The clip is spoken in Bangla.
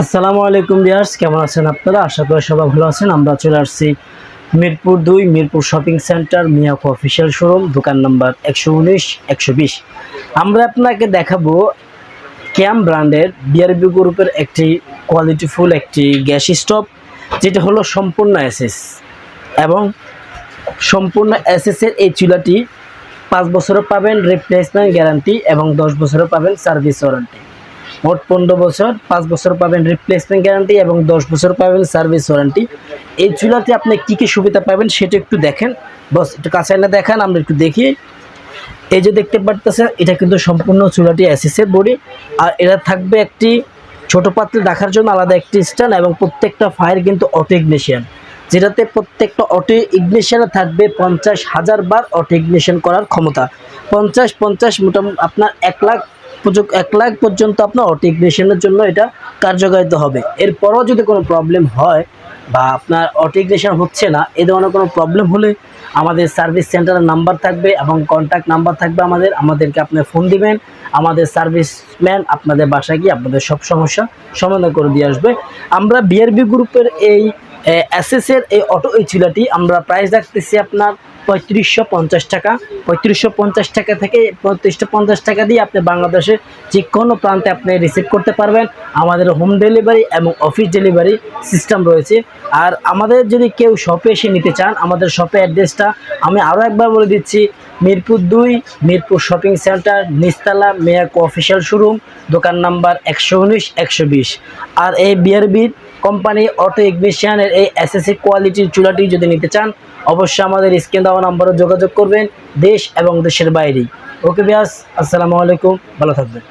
আসসালামু আলাইকুম বিয়ার্স কেমন আছেন আপনারা? আশা করি সবাই ভালো আছেন। আমরা চলে আসছি মিরপুর দুই, Mirpur shopping centre, Miyako official showroom, দোকান নাম্বার একশো উনিশ, একশো বিশ। আমরা আপনাকে দেখাবো ক্যাম ব্র্যান্ডের বিআরবি গ্রুপের একটি কোয়ালিটিফুল একটি গ্যাস স্টোভ যেটা হলো সম্পূর্ণ এসএস এবং সম্পূর্ণ এসএসের এই চুলাটি পাঁচ বছরও পাবেন রিপ্লেসমেন্ট গ্যারান্টি এবং দশ বছরও পাবেন সার্ভিস ওয়ারেন্টি মোট পনেরো বছর, পাঁচ বছর পাবেন রিপ্লেসমেন্ট গ্যারান্টি এবং দশ বছর পাবেন সার্ভিস ওয়ারেন্টি এই চুলাতে আপনি কী কী সুবিধা পাবেন সেটা একটু দেখেন। বস, একটু কাছে এনে দেখান, আমরা একটু দেখি। এই যে দেখতে পারতেছেন, এটা কিন্তু সম্পূর্ণ চুলাটি অ্যাসিসের বডি। আর এটা থাকবে একটি ছোট পাত্রে রাখার জন্য আলাদা একটি স্ট্যান্ড এবং প্রত্যেকটা ফায়ার কিন্তু অটো ইগনিশিয়ান যেটাতে প্রত্যেকটা অটো ইগনিশিয়ানে থাকবে পঞ্চাশ হাজার বার অটো ইগনিশন করার ক্ষমতা। পঞ্চাশ পঞ্চাশ মোটামুটি আপনার এক লাখ এক লাখ পর্যন্ত আপনার অটো ইগনিশনের জন্য এটা কার্যকারিত হবে। এরপরও যদি কোনো প্রবলেম হয় বা আপনার অটো ইগনিশন হচ্ছে না, এ ধরনের কোনো প্রবলেম হলে আমাদের সার্ভিস সেন্টারের নাম্বার থাকবে এবং কন্ট্যাক্ট নাম্বার থাকবে আমাদের। আমাদেরকে আপনি ফোন দিবেন। আমাদের সার্ভিসম্যান আপনাদের বাসায় গিয়ে আপনাদের সব সমস্যা সমাধান করে দিয়ে আসবে। আমরা বিআরবি গ্রুপের এই এসএসের এই অটো এই চুলাটি আমরা প্রাইস রাখতেছি আপনার পঁয়ত্রিশশো পঞ্চাশ টাকা। পঁয়ত্রিশশো পঞ্চাশ টাকা থেকে পঁয়ত্রিশশো পঞ্চাশ টাকা দিয়ে আপনি বাংলাদেশের যে কোনো প্রান্তে আপনি রিসিভ করতে পারবেন। আমাদের হোম ডেলিভারি এবং অফিস ডেলিভারি সিস্টেম রয়েছে। আর আমাদের যদি কেউ শপে এসে নিতে চান, আমাদের শপে অ্যাড্রেসটা আমি আরও একবার বলে দিচ্ছি। মিরপুর দুই, মিরপুর শপিং সেন্টার নিস্তালা মেয়াকো অফিসিয়াল শোরুম দোকান নাম্বার একশো উনিশ, একশো বিশ। আর এই বিআরবির কোম্পানি অটো ইগনিশিয়ানের এই এসএসসি কোয়ালিটির চুলাটি যদি নিতে চান, অবশ্যই আমাদের স্ক্রিন দেওয়া নাম্বারে যোগাযোগ করবেন দেশ এবং দেশের বাইরেই ওকে বিয়াস আসসালামু আলাইকুম ভালো থাকবেন।